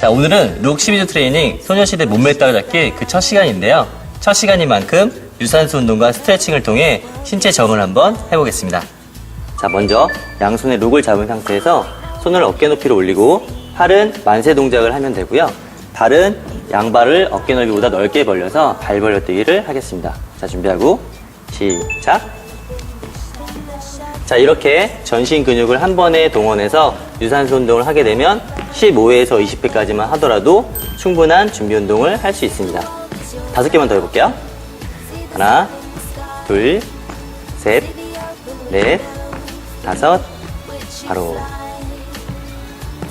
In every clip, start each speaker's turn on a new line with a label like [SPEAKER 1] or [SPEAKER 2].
[SPEAKER 1] 자, 오늘은 룩 12주 트레이닝 소녀시대 몸매 따라잡기 그 첫 시간인데요. 첫 시간인 만큼 유산소 운동과 스트레칭을 통해 신체 정을 한번 해보겠습니다. 자, 먼저 양손에 룩을 잡은 상태에서 손을 어깨 높이로 올리고 팔은 만세 동작을 하면 되고요. 발은 양발을 어깨 넓이보다 넓게 벌려서 발 벌려 뛰기를 하겠습니다. 자, 준비하고 시작. 자, 이렇게 전신 근육을 한 번에 동원해서 유산소 운동을 하게 되면 15회에서 20회까지만 하더라도 충분한 준비 운동을 할 수 있습니다. 다섯 개만 더 해볼게요. 하나, 둘, 셋, 넷, 다섯, 바로.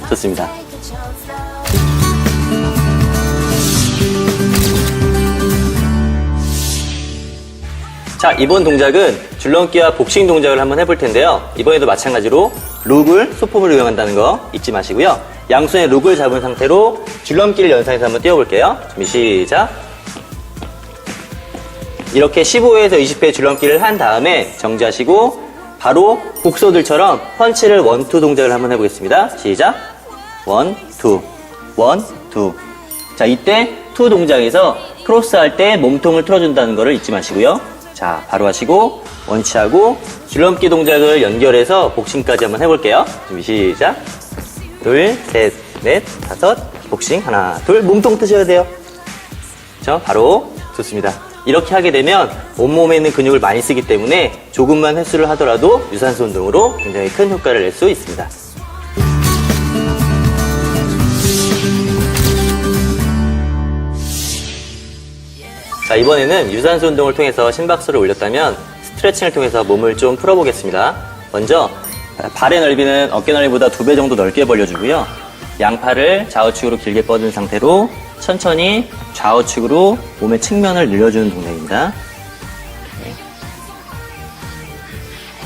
[SPEAKER 1] 좋습니다. 자, 이번 동작은 줄넘기와 복싱 동작을 한번 해볼 텐데요. 이번에도 마찬가지로 룩을 소폼을 이용한다는 거 잊지 마시고요. 양손에 룩을 잡은 상태로 줄넘기를 연상해서 한번 뛰어볼게요. 준비 시작. 이렇게 15회에서 20회 줄넘기를 한 다음에 정지하시고 바로 복서들처럼 펀치를 원투 동작을 한번 해보겠습니다. 시작. 원, 투, 원, 투. 자, 이때 투 동작에서 크로스 할 때 몸통을 틀어준다는 것을 잊지 마시고요. 자, 바로 하시고 원치하고 줄넘기 동작을 연결해서 복싱까지 한번 해볼게요. 준비 시작. 둘, 셋, 넷, 다섯, 복싱 하나, 둘, 몸통 뜨셔야 돼요. 저 바로 좋습니다. 이렇게 하게 되면 온몸에 있는 근육을 많이 쓰기 때문에 조금만 횟수를 하더라도 유산소 운동으로 굉장히 큰 효과를 낼 수 있습니다. 자, 이번에는 유산소 운동을 통해서 심박수를 올렸다면 스트레칭을 통해서 몸을 좀 풀어보겠습니다. 먼저 발의 넓이는 어깨 넓이보다 두 배 정도 넓게 벌려주고요. 양팔을 좌우측으로 길게 뻗은 상태로 천천히 좌우측으로 몸의 측면을 늘려주는 동작입니다. 네.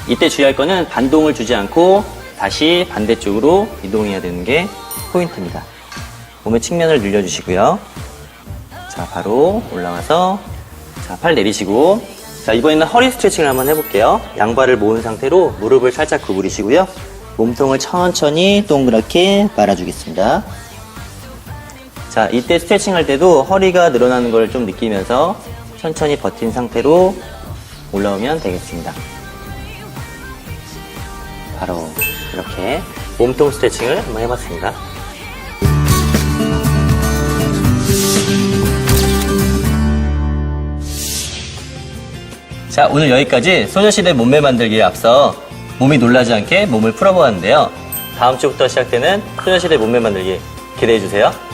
[SPEAKER 1] 이때 주의할 거는 반동을 주지 않고 다시 반대쪽으로 이동해야 되는 게 포인트입니다. 몸의 측면을 늘려주시고요. 자, 바로 올라와서 자, 팔 내리시고 자, 이번에는 허리 스트레칭을 한번 해볼게요. 양발을 모은 상태로 무릎을 살짝 구부리시고요. 몸통을 천천히 동그랗게 말아주겠습니다. 자, 이때 스트레칭 할 때도 허리가 늘어나는 걸 좀 느끼면서 천천히 버틴 상태로 올라오면 되겠습니다. 바로 이렇게 몸통 스트레칭을 한번 해봤습니다. 자, 오늘 여기까지 소녀시대 몸매 만들기에 앞서 몸이 놀라지 않게 몸을 풀어보았는데요. 다음 주부터 시작되는 소녀시대 몸매 만들기 기대해주세요.